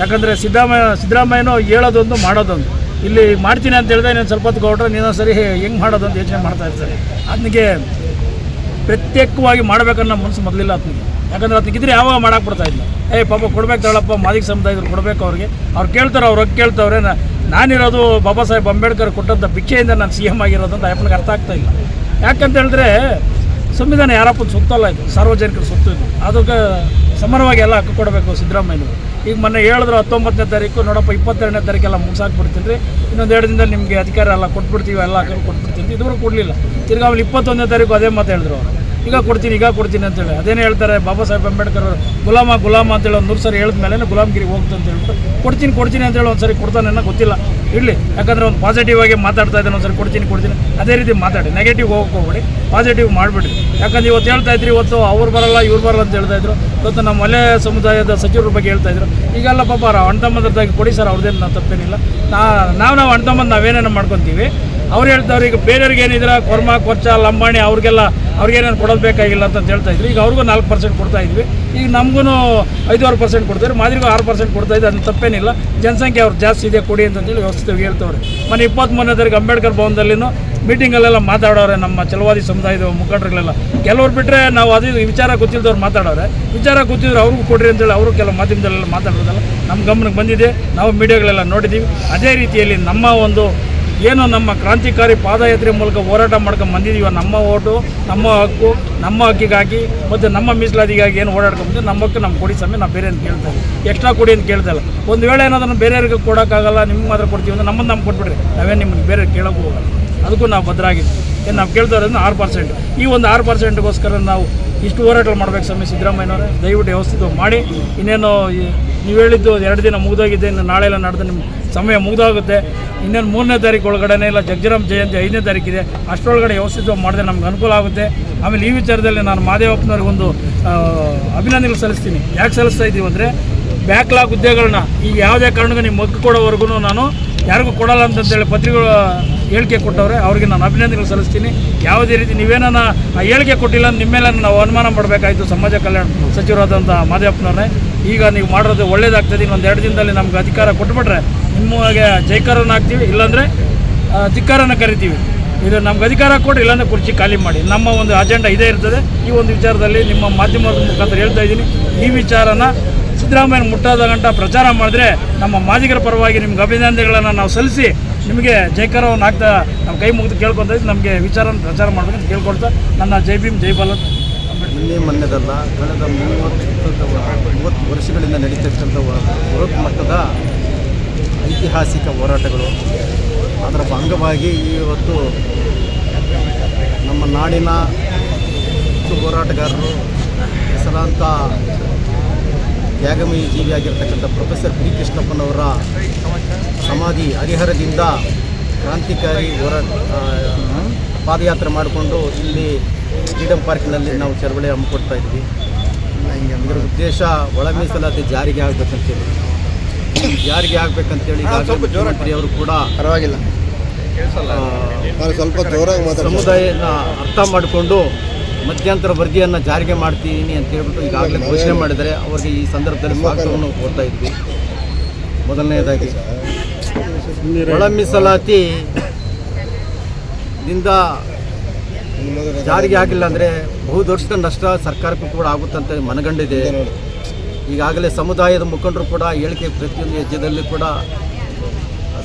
ಯಾಕಂದರೆ ಸಿದ್ದರಾಮಯ್ಯ ಸಿದ್ದರಾಮಯ್ಯನೂ ಹೇಳೋದೊಂದು ಮಾಡೋದೊಂದು. ಇಲ್ಲಿ ಮಾಡ್ತೀನಿ ಅಂತ ಹೇಳಿದ್ರೆ ನೀನು ಸ್ವಲ್ಪ ಹೊತ್ತು ಕೊಟ್ಟರೆ ನೀನು ಸರಿ ಹೆಂಗೆ ಮಾಡೋದು ಅಂತ ಯೋಚನೆ ಮಾಡ್ತಾ ಇರ್ತಾರೆ. ಅದನಿಗೆ ಪ್ರತ್ಯೇಕವಾಗಿ ಮಾಡಬೇಕನ್ನೋ ಮನಸ್ಸು ಮೊದಲಿಲ್ಲ ಆತನಿಗೆ. ಯಾಕಂದ್ರೆ ಅದಕ್ಕೆ ಇದ್ರೆ ಯಾವಾಗ ಮಾಡೋಕೆ ಬರ್ತಾ ಇಲ್ಲ. ಏ, ಪಾಪ ಕೊಡ್ಬೇಕು ತಗೊಳಪ್ಪ ಸಮುದಾಯ ಸಮುದಾಯದಲ್ಲಿ ಕೊಡಬೇಕು ಅವ್ರಿಗೆ. ಅವ್ರು ಕೇಳ್ತಾರೆ, ಅವ್ರು ಹೋಗಿ ಕೇಳ್ತವ್ರೆ. ನಾನಿರೋದು ಬಾಬಾ ಸಾಹೇಬ್ ಅಂಬೇಡ್ಕರ್ ಕೊಟ್ಟಂಥ ಭಿಕ್ಷೆಯಿಂದ ನಾನು ಸಿ ಎಂ ಆಗಿರೋದು ಅಂತ ಅರ್ಥ ಆಗ್ತಾ ಇಲ್ಲ. ಯಾಕಂತ ಹೇಳಿದ್ರೆ ಸಂವಿಧಾನ ಯಾರಪ್ಪನ ಸುತ್ತಲ್ಲ ಇದು. ಸಾರ್ವಜನಿಕರು ಸುತ್ತು ಇದು. ಅದಕ್ಕೆ ಸಮರವಾಗಿ ಎಲ್ಲ ಹಕ್ಕು ಕೊಡಬೇಕು ಸಿದ್ದರಾಮಯ್ಯನವರು. ಈಗ ಮೊನ್ನೆ ಹೇಳಿದ್ರು ಹತ್ತೊಂಬತ್ತನೇ ತಾರೀಕು, ನೋಡಪ್ಪ ಇಪ್ಪತ್ತೆರಡನೇ ತಾರೀಕೆಲ್ಲ ಮುಗಿಸಾಕ್ಬಿಡ್ತೀನಿ ರೀ ಇನ್ನೊಂದು ಎರಡು ದಿನದಲ್ಲಿ ನಿಮಗೆ ಅಧಿಕಾರ ಎಲ್ಲ ಕೊಟ್ಬಿಡ್ತೀವಿ, ಎಲ್ಲ ಕೊಟ್ಬಿಡ್ತೀನಿ ಇದುವರೆಗೂ ಕೊಡಲಿಲ್ಲ. ತಿರ್ಗಿ ಆಮೇಲೆ ಇಪ್ಪತ್ತೊಂದನೇ ತಾರೀಕು ಅದೇ ಮಾತು ಹೇಳಿದ್ರು ಅವರು. ಈಗ ಕೊಡ್ತೀನಿ ಈಗ ಕೊಡ್ತೀನಿ ಅಂತೇಳಿ. ಅದೇನು ಹೇಳ್ತಾರೆ, ಬಾಬಾ ಸಾಹೇಬ್ ಅಂಬೇಡ್ಕರ್ ಅವರು, ಗುಲಾಮ ಗುಲಾಮ ಅಂತೇಳಿ ಒಂದು ನೂರು ಸರಿ ಹೇಳಿದ ಮೇಲೆ ಗುಲಾಮ್ಗಿರಿ ಹೋಗ್ತು ಅಂತ ಹೇಳ್ಬಿಟ್ಟು, ಕೊಡ್ತೀನಿ ಕೊಡ್ತೀನಿ ಅಂತೇಳಿ ಒಂದು ಸರಿ ಕೊಡ್ತಾನೆ ಅನ್ನೋ ಗೊತ್ತಿಲ್ಲ. ಇರಲಿ, ಯಾಕಂದರೆ ಒಂದು ಪಾಸಿಟಿವ್ ಆಗಿ ಮಾತಾಡ್ತಾ ಇದ್ದಾನೆ, ಒಂದು ಸರಿ ಕೊಡ್ತೀನಿ ಕೊಡ್ತೀನಿ. ಅದೇ ರೀತಿ ಮಾತಾಡಿ ನೆಗೆಟಿವ್ ಹೋಗಕ್ಕೆ ಹೋಗ್ಬೇಡಿ ಪಾಸಿಟಿವ್ ಮಾಡಿಬಿಡ್ರಿ. ಯಾಕಂದ್ರೆ ಇವತ್ತು ಹೇಳ್ತಾ ಇದ್ರಿ, ಇವತ್ತು ಅವ್ರು ಬರಲ್ಲ, ಇವ್ರು ಬರಲ್ಲ ಅಂತ ಹೇಳ್ತಾ ಇದ್ರು. ಇವತ್ತು ನಮ್ಮ ಮಲೆ ಸಮುದಾಯದ ಸಚಿವರ ಬಗ್ಗೆ ಹೇಳ್ತಾ ಇದ್ರು. ಈಗೆಲ್ಲ ಪಾಪ ಅಣ್ತಮ್ಮದಾಗಿ ಕೊಡಿ ಸರ್, ಅವ್ರದ್ದೇನು ತಪ್ಪೇನಿಲ್ಲ. ನಾ, ನಾವು ನಾವು ಅಣ್ತಮ್ಮಂದು ನಾವೇನೇನು ಮಾಡ್ಕೊತೀವಿ. ಅವ್ರು ಹೇಳ್ತಾವ್ರು, ಈಗ ಬೇರೆಯವ್ರಿಗೆ ಏನಿದ್ರೆ ಕೊರ್ಮ, ಕೊರ್ಚ, ಲಂಬಾಣಿ, ಅವ್ರಿಗೆಲ್ಲ ಅವ್ರಿಗೇನೇನು ಕೊಡೋದು ಬೇಕಾಗಿಲ್ಲ ಅಂತ ಹೇಳ್ತಾ ಇದ್ರು. ಈಗ ಅವ್ರಿಗೂ ನಾಲ್ಕು ಪರ್ಸೆಂಟ್ ಕೊಡ್ತಾ ಇದ್ವಿ. ಈಗ ನಮಗೂ ಐದುವರೆ ಪರ್ಸೆಂಟ್ ಕೊಡ್ತಾರೆ. ಮಾದರಿಗೂ ಆರು ಪರ್ಸೆಂಟ್ ಕೊಡ್ತಾ ಇದ್ದೆ ಅದನ್ನ ತಪ್ಪೇನಿಲ್ಲ. ಜನಸಂಖ್ಯೆ ಅವ್ರು ಜಾಸ್ತಿ ಇದೆ, ಕೊಡಿ ಅಂತಂದೇಳಿ ವ್ಯವಸ್ಥೆ ಹೇಳ್ತವ್ರೆ. ಮೊನ್ನೆ ಇಪ್ಪತ್ತ್ಮೂರನೇ ತಾರೀಕು ಅಂಬೇಡ್ಕರ್ ಭವನದಲ್ಲಿನೂ ಮೀಟಿಂಗಲ್ಲೆಲ್ಲ ಮಾತಾಡೋರೆ ನಮ್ಮ ಚಲವಾದಿ ಸಮುದಾಯದ ಮುಖಂಡರುಗಳೆಲ್ಲ. ಕೆಲವ್ರು ಬಿಟ್ಟರೆ ನಾವು ಅದು ವಿಚಾರ ಗೊತ್ತಿಲ್ಲದವ್ರು ಮಾತಾಡೋರೆ. ವಿಚಾರ ಗೊತ್ತಿದ್ರೆ ಅವ್ರಿಗೂ ಕೊಡ್ರಿ ಅಂತೇಳಿ ಅವರು ಕೆಲವು ಮಾಧ್ಯಮದಲ್ಲೆಲ್ಲ ಮಾತಾಡೋದಲ್ಲ. ನಮ್ಮ ಗಮನಕ್ಕೆ ಬಂದಿದೆ. ನಾವು ಮೀಡಿಯಾಗಳೆಲ್ಲ ನೋಡಿದ್ದೀವಿ ಅದೇ ರೀತಿಯಲ್ಲಿ ನಮ್ಮ ಒಂದು ಏನು ನಮ್ಮ ಕ್ರಾಂತಿಕಾರಿ ಪಾದಯಾತ್ರೆ ಮೂಲಕ ಹೋರಾಟ ಮಾಡ್ಕೊಂಡು ಬಂದಿದ್ದೀವ ನಮ್ಮ ಓಟು, ನಮ್ಮ ಹಕ್ಕು, ನಮ್ಮ ಹಕ್ಕಿಗಾಗಿ ಮತ್ತು ನಮ್ಮ ಮೀಸಲಾತಿಗಾಗಿ ಏನು ಓಡಾಡ್ಕೊಂಡು ನಮ್ಮ ಹಕ್ಕು ನಮ್ಮ ಕೊಡಿ ಸಮಯ ನಾವು ಬೇರೆ ಅಂತ ಕೇಳ್ತಾ ಎಕ್ಸ್ಟ್ರಾ ಕೊಡಿ ಅಂತ ಕೇಳ್ತಾ ಇಲ್ಲ. ಒಂದು ವೇಳೆ ಏನಾದರೂ ಬೇರೆಯವ್ರಿಗೆ ಕೊಡೋಕ್ಕಾಗಲ್ಲ, ನಿಮ್ಗೆ ಮಾತ್ರ ಕೊಡ್ತೀವಿ ಅಂದರೆ ನಮ್ಮನ್ನು ನಮ್ಗೆ ಕೊಟ್ಬಿಡ್ರಿ. ನಾವೇನು ನಿಮ್ಮನ್ನು ಬೇರೆ ಕೇಳೋಕ್ಕೂ ಹೋಗಲ್ಲ. ಅದಕ್ಕೂ ನಾವು ಭದ್ರಾಗಿದ್ದೀವಿ. ಏನು ನಾವು ಕೇಳ್ತಾ ಇರೋದು ಆರು ಪರ್ಸೆಂಟ್ ಈ ಒಂದು ಆರು ಪರ್ಸೆಂಟ್ಗೋಸ್ಕರ ನಾವು ಇಷ್ಟು ಹೋರಾಟ ಮಾಡ್ಬೇಕು ಸ್ವಾಮಿ ಸಿದ್ದರಾಮಯ್ಯನವರೇ. ದಯವಿಟ್ಟು ವ್ಯವಸ್ಥಿತ ಮಾಡಿ. ಇನ್ನೇನು ನೀವು ಹೇಳಿದ್ದು ಎರಡು ದಿನ ಮುಗಿದೋಗಿದೆ ಇನ್ನು ನಾಳೆ ಎಲ್ಲ ನಡೆದು ನಿಮ್ಮ ಸಮಯ ಮುಗಿದೋಗುತ್ತೆ. ಇನ್ನೇನು ಮೂರನೇ ತಾರೀಕು ಒಳಗಡೆ ಇಲ್ಲ ಜಗ್ಜರಾಮ್ ಜಯಂತಿ ಐದನೇ ತಾರೀಕಿದೆ. ಅಷ್ಟರೊಳಗಡೆ ವ್ಯವಸ್ಥಿತವಾಗಿ ಮಾಡಿದ್ರೆ ನಮ್ಗೆ ಅನುಕೂಲ ಆಗುತ್ತೆ. ಆಮೇಲೆ ಈ ವಿಚಾರದಲ್ಲಿ ನಾನು ಮಾದೇವಪ್ಪನವ್ರಿಗೆ ಒಂದು ಆ, ಅಭಿನಂದನೆಗಳು ಸಲ್ಲಿಸ್ತೀನಿ. ಯಾಕೆ ಸಲ್ಲಿಸ್ತಾ ಇದ್ದೀವಿ ಅಂದರೆ ಬ್ಯಾಕ್ಲಾಗ್ ಹುದ್ದೆಗಳನ್ನ ಈಗ ಯಾವುದೇ ಕಾರಣಕ್ಕೂ ನಿಮ್ಮ ಮಗ್ಗು ಕೊಡೋವರೆಗೂ ನಾನು ಯಾರಿಗೂ ಕೊಡಲ್ಲ ಅಂತಂತೇಳಿ ಪತ್ರಿಕೆಗಳು ಹೇಳಿಕೆ ಕೊಟ್ಟವ್ರೆ, ಅವ್ರಿಗೆ ನಾನು ಅಭಿನಂದನೆಗಳು ಸಲ್ಲಿಸ್ತೀನಿ. ಯಾವುದೇ ರೀತಿ ನೀವೇನ ಹೇಳಿಕೆ ಕೊಟ್ಟಿಲ್ಲ ನಿಮ್ಮ ಮೇಲೆ ನಾವು ಅನುಮಾನ ಮಾಡಬೇಕಾಯಿತು ಸಮಾಜ ಕಲ್ಯಾಣ ಸಚಿವರಾದಂಥ ಮಾದೇವಪ್ಪನವ್ರನ್ನೇ. ಈಗ ನೀವು ಮಾಡೋದು ಒಳ್ಳೇದಾಗ್ತದೆ, ಇನ್ನೊಂದು ಎರಡು ದಿನದಲ್ಲಿ ನಮ್ಗೆ ಅಧಿಕಾರ ಕೊಟ್ಬಿಟ್ರೆ ನಿಮಗೆ ಜೈಕಾರನ ಹಾಕ್ತೀವಿ ಇಲ್ಲಾಂದರೆ ಧಿಕ್ಕಾರನ ಕರಿತೀವಿ. ಇದು ನಮ್ಗೆ ಅಧಿಕಾರ ಕೊಡಿ, ಇಲ್ಲಾಂದರೆ ಕುರ್ಚಿ ಖಾಲಿ ಮಾಡಿ. ನಮ್ಮ ಒಂದು ಅಜೆಂಡಾ ಇದೇ ಇರ್ತದೆ. ಈ ಒಂದು ವಿಚಾರದಲ್ಲಿ ನಿಮ್ಮ ಮಾಧ್ಯಮದ ಮುಖಾಂತರ ಹೇಳ್ತಾ ಇದ್ದೀನಿ. ಈ ವಿಚಾರನ ಸಿದ್ದರಾಮಯ್ಯ ಮುಟ್ಟಾದ ಗಂಟ ಪ್ರಚಾರ ಮಾಡಿದ್ರೆ ನಮ್ಮ ಮಾದಿಗರ ಪರವಾಗಿ ನಿಮ್ಗೆ ಅಭಿನಂದನೆಗಳನ್ನು ನಾವು ಸಲ್ಲಿಸಿ ನಿಮಗೆ ಜೈಕಾರವನ್ನು ಹಾಕ್ತಾ ನಮ್ಮ ಕೈ ಮುಗಿದು ಕೇಳ್ಕೊಂತ ನಮಗೆ ವಿಚಾರ ಪ್ರಚಾರ ಮಾಡಬೇಕಂತ ಕೇಳ್ಕೊಳ್ತಾ ನನ್ನ ಜೈ ಭೀಮ್, ಜೈ ಭಾರತ್. ನಿನ್ನೆ ಮೊನ್ನೆದಲ್ಲ ಕಳೆದ ಮೂವತ್ತು ಮೂವತ್ತು ವರ್ಷಗಳಿಂದ ನಡೀತಕ್ಕಂಥ ಬೃಹತ್ ಮಟ್ಟದ ಐತಿಹಾಸಿಕ ಹೋರಾಟಗಳು. ಅದರ ಅಂಗವಾಗಿ ಇವತ್ತು ನಮ್ಮ ನಾಡಿನ ಹೋರಾಟಗಾರರು ಹೆಸರಾಂತ ತ್ಯಾಗಮಯ ಜೀವಿಯಾಗಿರ್ತಕ್ಕಂಥ ಪ್ರೊಫೆಸರ್ ಪಿ ಕೃಷ್ಣಪ್ಪನವರ ಸಮಾಧಿ ಹರಿಹರದಿಂದ ಕ್ರಾಂತಿಕಾರಿ ಹೋರಾಟ ಆ, ಪಾದಯಾತ್ರೆ ಮಾಡಿಕೊಂಡು ಇಲ್ಲಿ ಫ್ರೀಡಮ್ ಪಾರ್ಕ್ನಲ್ಲಿ ನಾವು ಚಳವಳಿ ಹಮ್ಮಿಕೊಡ್ತಾ ಇದ್ವಿ. ಇದರ ಉದ್ದೇಶ ಒಳ ಮೀಸಲಾತಿ ಜಾರಿಗೆ ಆಗಬೇಕಂತೇಳಿ ಜಾರಿಗೆ ಆಗಬೇಕಂತೇಳಿ ಅವರು ಕೂಡ ಪರವಾಗಿಲ್ಲ. ಸ್ವಲ್ಪ ಸಮುದಾಯನ ಅರ್ಥ ಮಾಡಿಕೊಂಡು ಮಧ್ಯಂತರ ವರದಿಯನ್ನು ಜಾರಿಗೆ ಮಾಡ್ತೀನಿ ಅಂತ ಹೇಳ್ಬಿಟ್ಟು ಈಗಾಗಲೇ ಘೋಷಣೆ ಮಾಡಿದರೆ ಅವರಿಗೆ ಈ ಸಂದರ್ಭದಲ್ಲಿ ಸ್ವಾಗತವನ್ನು ಕೊಡ್ತಾ ಇದ್ವಿ. ಮೊದಲನೇದಾಗಿ ಒಳ ಮೀಸಲಾತಿ ದಿಂದ ಜಾರಿಗೆ ಆಗಿಲ್ಲ ಅಂದರೆ ಬಹುದೊಡ್ಡ ನಷ್ಟ ಸರ್ಕಾರಕ್ಕೂ ಕೂಡ ಆಗುತ್ತಂತ ಮನಗಂಡಿದೆ. ಈಗಾಗಲೇ ಸಮುದಾಯದ ಮುಖಂಡರು ಕೂಡ ಹೇಳಿಕೆ ಪ್ರತಿಯೊಂದು ಹೆಜ್ಜೆದಲ್ಲಿ ಕೂಡ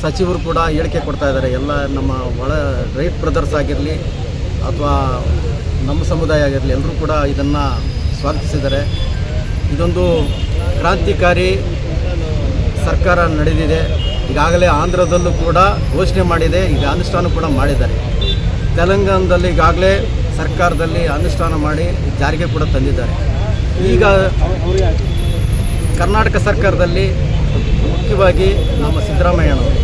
ಸಚಿವರು ಕೂಡ ಹೇಳಿಕೆ ಕೊಡ್ತಾ ಇದ್ದಾರೆ. ಎಲ್ಲ ನಮ್ಮ ಒಳ ರೈಟ್ ಬ್ರದರ್ಸ್ ಆಗಿರಲಿ ಅಥವಾ ನಮ್ಮ ಸಮುದಾಯ ಆಗಿರಲಿ, ಎಲ್ಲರೂ ಕೂಡ ಇದನ್ನು ಸ್ವಾಗತಿಸಿದ್ದಾರೆ. ಇದೊಂದು ಕ್ರಾಂತಿಕಾರಿ ಸರ್ಕಾರ ನಡೆದಿದೆ. ಈಗಾಗಲೇ ಆಂಧ್ರದಲ್ಲೂ ಕೂಡ ಘೋಷಣೆ ಮಾಡಿದೆ, ಈಗ ಅನುಷ್ಠಾನ ಕೂಡ ಮಾಡಿದ್ದಾರೆ. ತೆಲಂಗಾಣದಲ್ಲಿ ಈಗಾಗಲೇ ಸರ್ಕಾರದಲ್ಲಿ ಅನುಷ್ಠಾನ ಮಾಡಿ ಜಾರಿಗೆ ಕೂಡ ತಂದಿದ್ದಾರೆ. ಈಗ ಕರ್ನಾಟಕ ಸರ್ಕಾರದಲ್ಲಿ ಮುಖ್ಯವಾಗಿ ನಮ್ಮ ಸಿದ್ದರಾಮಯ್ಯನವರು.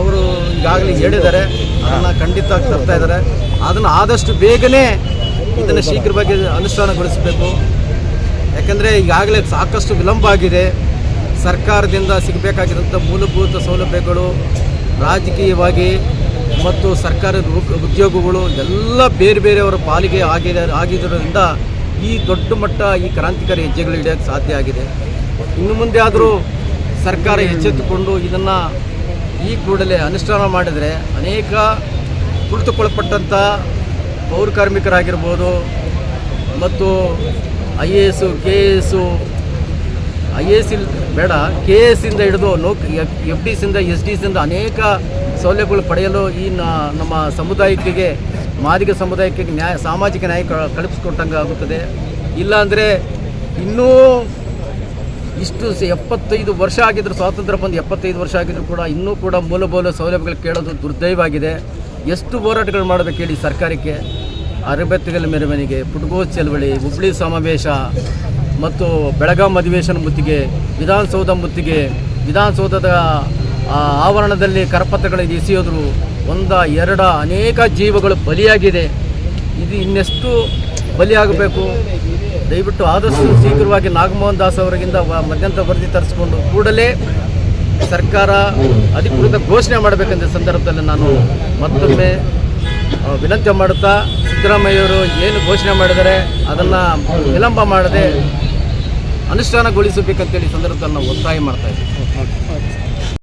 ಅವರು ಈಗಾಗಲೇ ಹೇಳಿದ್ದಾರೆ, ಅದನ್ನು ಖಂಡಿತ ತರ್ತಾ ಇದ್ದಾರೆ. ಅದನ್ನು ಆದಷ್ಟು ಬೇಗನೆ ಇದನ್ನು ಶೀಘ್ರವಾಗಿ ಅನುಷ್ಠಾನಗೊಳಿಸಬೇಕು. ಯಾಕಂದರೆ ಈಗಾಗಲೇ ಸಾಕಷ್ಟು ವಿಳಂಬ ಆಗಿದೆ. ಸರ್ಕಾರದಿಂದ ಸಿಗಬೇಕಾಗಿರುವಂಥ ಮೂಲಭೂತ ಸೌಲಭ್ಯಗಳು, ರಾಜಕೀಯವಾಗಿ ಮತ್ತು ಸರ್ಕಾರದ ಉದ್ಯೋಗಗಳು ಎಲ್ಲ ಬೇರೆ ಬೇರೆಯವರ ಪಾಲಿಗೆ ಆಗಿದೆ ಆಗಿದ್ದರಿಂದ ಈ ದೊಡ್ಡ ಮಟ್ಟ ಈ ಕ್ರಾಂತಿಕಾರಿ ಹೆಜ್ಜೆಗಳು ಹಿಡಿಯೋಕ್ಕೆ ಸಾಧ್ಯ ಆಗಿದೆ. ಇನ್ನು ಮುಂದೆ ಆದರೂ ಸರ್ಕಾರ ಎಚ್ಚೆತ್ತುಕೊಂಡು ಇದನ್ನು ಈ ಕೂಡಲೇ ಅನುಷ್ಠಾನ ಮಾಡಿದರೆ ಅನೇಕ ಕುಳಿತುಕೊಳ್ಳಪಟ್ಟಂಥ ಪೌರ ಕಾರ್ಮಿಕರಾಗಿರ್ಬೋದು ಮತ್ತು I A S K A S I A S ಬೇಡ ಕೆ ಎ ಎಸ್ಸಿಂದ ಹಿಡಿದು ನೋ ಎಫ್ ಡಿ ಸಿಂದ ಎಸ್ ಡಿ ಸಿಂದ ಅನೇಕ ಸೌಲಭ್ಯಗಳು ಪಡೆಯಲು ಈ ನಮ್ಮ ಸಮುದಾಯಕ್ಕೆ, ಮಾದಿಗ ಸಮುದಾಯಕ್ಕೆ ನ್ಯಾಯ, ಸಾಮಾಜಿಕ ನ್ಯಾಯ ಕಳಿಸ್ಕೊಟ್ಟಂಗೆ ಆಗುತ್ತದೆ. ಇಲ್ಲಾಂದರೆ ಇನ್ನೂ ಇಷ್ಟು ಎಪ್ಪತ್ತೈದು ವರ್ಷ ಆಗಿದ್ರು, ಸ್ವಾತಂತ್ರ್ಯ ಬಂದು ಎಪ್ಪತ್ತೈದು ವರ್ಷ ಆಗಿದ್ದರೂ ಕೂಡ ಇನ್ನೂ ಕೂಡ ಮೂಲಭೂತ ಸೌಲಭ್ಯಗಳು ಕೇಳೋದು ದುರ್ದೈವಾಗಿದೆ. ಎಷ್ಟು ಹೋರಾಟಗಳು ಮಾಡಬೇಕು ಹೇಳಿ ಸರ್ಕಾರಕ್ಕೆ? ಅರಬೆತ್ತಗಲ ಮೆರವಣಿಗೆ, ಪುಟ್ಗೋಸ್ ಚಳವಳಿ, ಹುಬ್ಳಿ ಸಮಾವೇಶ ಮತ್ತು ಬೆಳಗಾಂ ಅಧಿವೇಶನ ಮುತ್ತಿಗೆ, ವಿಧಾನಸೌಧ ಮುತ್ತಿಗೆ, ವಿಧಾನಸೌಧದ ಆವರಣದಲ್ಲಿ ಕರಪತ್ರಗಳನ್ನು ಎಸೆಯೋದ್ರು ಒಂದ ಎರಡ ಅನೇಕ ಜೀವಗಳು ಬಲಿಯಾಗಿದೆ. ಇದು ಇನ್ನೆಷ್ಟು ಬಲಿಯಾಗಬೇಕು? ದಯವಿಟ್ಟು ಆದಷ್ಟು ಶೀಘ್ರವಾಗಿ ನಾಗಮೋಹನ್ ದಾಸ್ ಅವರಿಗಿಂದ ಮಧ್ಯಂತರ ವರದಿ ತರಿಸ್ಕೊಂಡು ಕೂಡಲೇ ಸರ್ಕಾರ ಅಧಿಕೃತ ಘೋಷಣೆ ಮಾಡಬೇಕಂತ ಸಂದರ್ಭದಲ್ಲಿ ನಾನು ಮತ್ತೊಮ್ಮೆ ವಿನಂತಿ ಮಾಡುತ್ತಾ ಸಿದ್ದರಾಮಯ್ಯವರು ಏನು ಘೋಷಣೆ ಮಾಡಿದರೆ ಅದನ್ನು ವಿಳಂಬ ಮಾಡದೆ ಅನುಷ್ಠಾನಗೊಳಿಸಬೇಕಂತೇಳಿ ಸಂದರ್ಭದಲ್ಲಿ ನಾವು ಒತ್ತಾಯ ಮಾಡ್ತಾ ಇದ್ದೀವಿ.